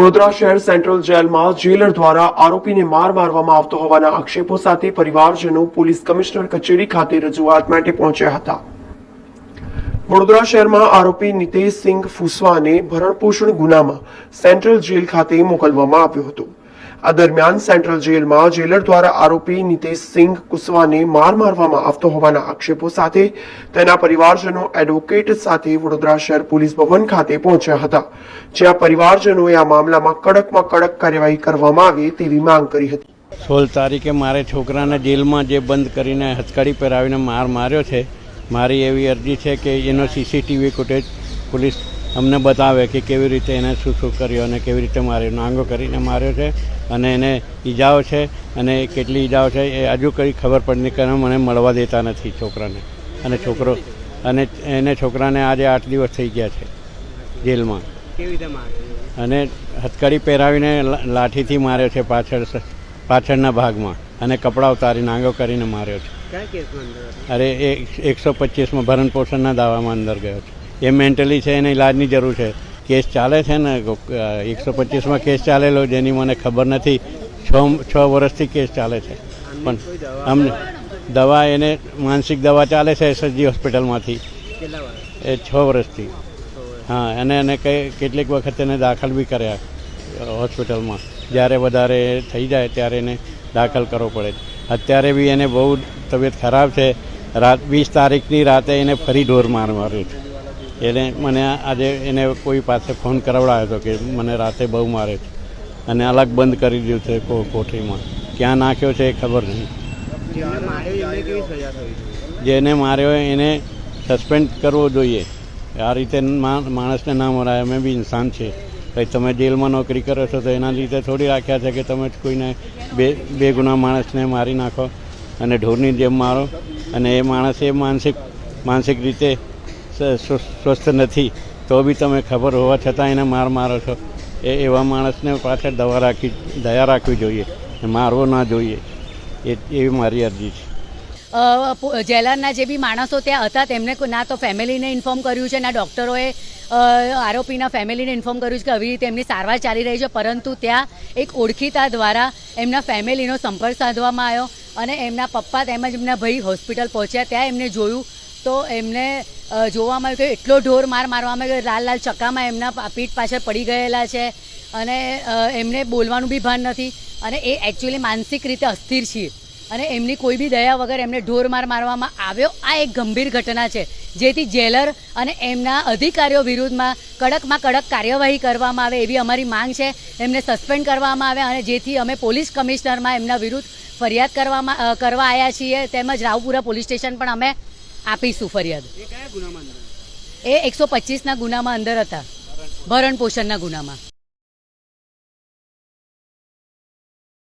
વડોદરા શહેર સેન્ટ્રલ જેલમાં જેલર દ્વારા આરોપીને માર મારવામાં આવતો હોવાના આક્ષેપો સાથે પરિવારજનો પોલીસ કમિશનર કચેરી ખાતે રજૂઆત માટે પહોંચ્યા હતા. વડોદરા શહેરમાં આરોપી નિતેશસિંહ ફુસવાને ભરણપોષણ ગુનામાં સેન્ટ્રલ જેલ ખાતે મોકલવામાં આવ્યો હતો. આ દરમિયાન સેન્ટ્રલ જેલમાં જેલર દ્વારા આરોપી નિતેશસિંહ કુસવાને માર મારવામાં આવતો હોવાના આક્ષેપો સાથે તેના પરિવારજનો એડવોકેટ સાથે વડોદરા શહેર પોલીસ ભવન ખાતે પહોંચ્યા હતા, જ્યાં પરિવારજનોએ આ મામલામાં કડકમાં કડક કાર્યવાહી કરવામાં આવે તેવી માંગ કરી હતી. સોળ તારીખે મારે છોકરાને જેલમાં જે બંધ કરીને હથકડી પહેરાવીને માર માર્યો છે, મારી એવી અરજી છે કે એનો સીસીટીવી ફૂટેજ પોલીસ અમને બતાવે કે કેવી રીતે એને શું શું કર્યું અને કેવી રીતે માર્યો નાંગો કરીને માર્યો છે અને એને ઈજાઓ છે અને કેટલી ઈજાઓ છે એ હજુ કંઈ ખબર પડની કે મને મળવા દેતા નથી છોકરાને. અને છોકરો અને એને છોકરાને આજે આઠ દિવસ થઈ ગયા છે જેલમાં. કેવી રીતે અને હથકડી પહેરાવીને લાઠીથી માર્યો છે પાછળ પાછળના ભાગમાં અને કપડાં ઉતારી નાંગો કરીને માર્યો છે. અરે એ એકસો પચીસમાં ભરણ પોષણના દાવામાં અંદર ગયો છે. એ મેન્ટલી છે, એને ઇલાજની જરૂર છે. કેસ ચાલે છે ને એકસો પચીસમાં કેસ ચાલેલો, જેની મને ખબર નથી, છ છ વર્ષથી કેસ ચાલે છે. પણ અમને દવા, એને માનસિક દવા ચાલે છે એસએસજી હોસ્પિટલમાંથી. એ છ વર્ષથી. હા, અને એને કઈ કેટલીક વખત એને દાખલ બી કર્યા હોસ્પિટલમાં. જ્યારે વધારે થઈ જાય, ત્યારે એને દાખલ કરવો પડે. અત્યારે બી એને બહુ તબિયત ખરાબ છે. રાત, વીસ તારીખની રાતે એને ફરી ઢોર માર માર્યો છે. એને મને આજે એને કોઈ પાસે ફોન કરાવડાયો હતો કે મને રાતે બહુ મારે છે. અને અલગ બંધ કરી દીધું છે કોઠીમાં. ક્યાં નાખ્યો છે એ ખબર નહીં. જેને માર્યો એને સસ્પેન્ડ કરવો જોઈએ. આ રીતે માણસને ના મરાય. અમે બી ઇન્સાન છે. કંઈ તમે જેલમાં નોકરી કરો છો તો એના લીધે થોડી રાખ્યા છે કે તમે કોઈને બે બે ગુના માણસને મારી નાખો અને ઢોરની જેમ મારો. અને એ માણસ એ માનસિક માનસિક રીતે સ્વસ્થ નથી, તો બી તમે ખબર હોવા છતાં એને માર મારો છો. એ એવા માણસને પાછળ દવા રાખી, દયા રાખવી જોઈએ મારવો ના જોઈએ. એ, એવી મારી અરજી છે. જેલરના જે બી માણસો ત્યાં હતા, તેમને ના તો ફેમિલીને ઇન્ફોર્મ કર્યું છે, ના ડૉક્ટરોએ આરોપીના ફેમિલીને ઇન્ફોર્મ કર્યું છે કે આવી રીતે એમની સારવાર ચાલી રહી છે, પરંતુ ત્યાં એક ઓળખીતા દ્વારા એમના ફેમિલીનો સંપર્ક સાધવામાં આવ્યો અને એમના પપ્પા તેમજ એમના ભાઈ હોસ્પિટલ પહોંચ્યા. ત્યાં એમને જોયું તો એમને જોવામાં આવ્યું કે એટલો ઢોર માર મારવામાં આવ્યો લાલ લાલ ચક્કામાં એમના પીઠ પાછળ પડી ગયેલા છે. અને એમને બોલવાનું બી ભાન નથી. અને એ એકચ્યુઅલી માનસિક રીતે અસ્થિર છે અને એમની કોઈ બી દયા વગર એમને ઢોર માર મારવામાં આવ્યો, આ એક ગંભીર ઘટના છે. જેથી જેલર અને એમના અધિકારીઓ વિરુદ્ધમાં કડકમાં કડક કાર્યવાહી કરવામાં આવે એવી અમારી માંગ છે. એમને સસ્પેન્ડ કરવામાં આવે અને જેથી અમે પોલીસ કમિશનરમાં એમના વિરુદ્ધ ફરિયાદ કરવામાં કરવા આવ્યા છીએ. તેમજ રાવપુરા પોલીસ સ્ટેશન પણ અમે આપીશું ફરિયાદ. એ એકસો પચીસના ગુનામાં અંદર હતા. ભરણ પોષણના ગુનામાં.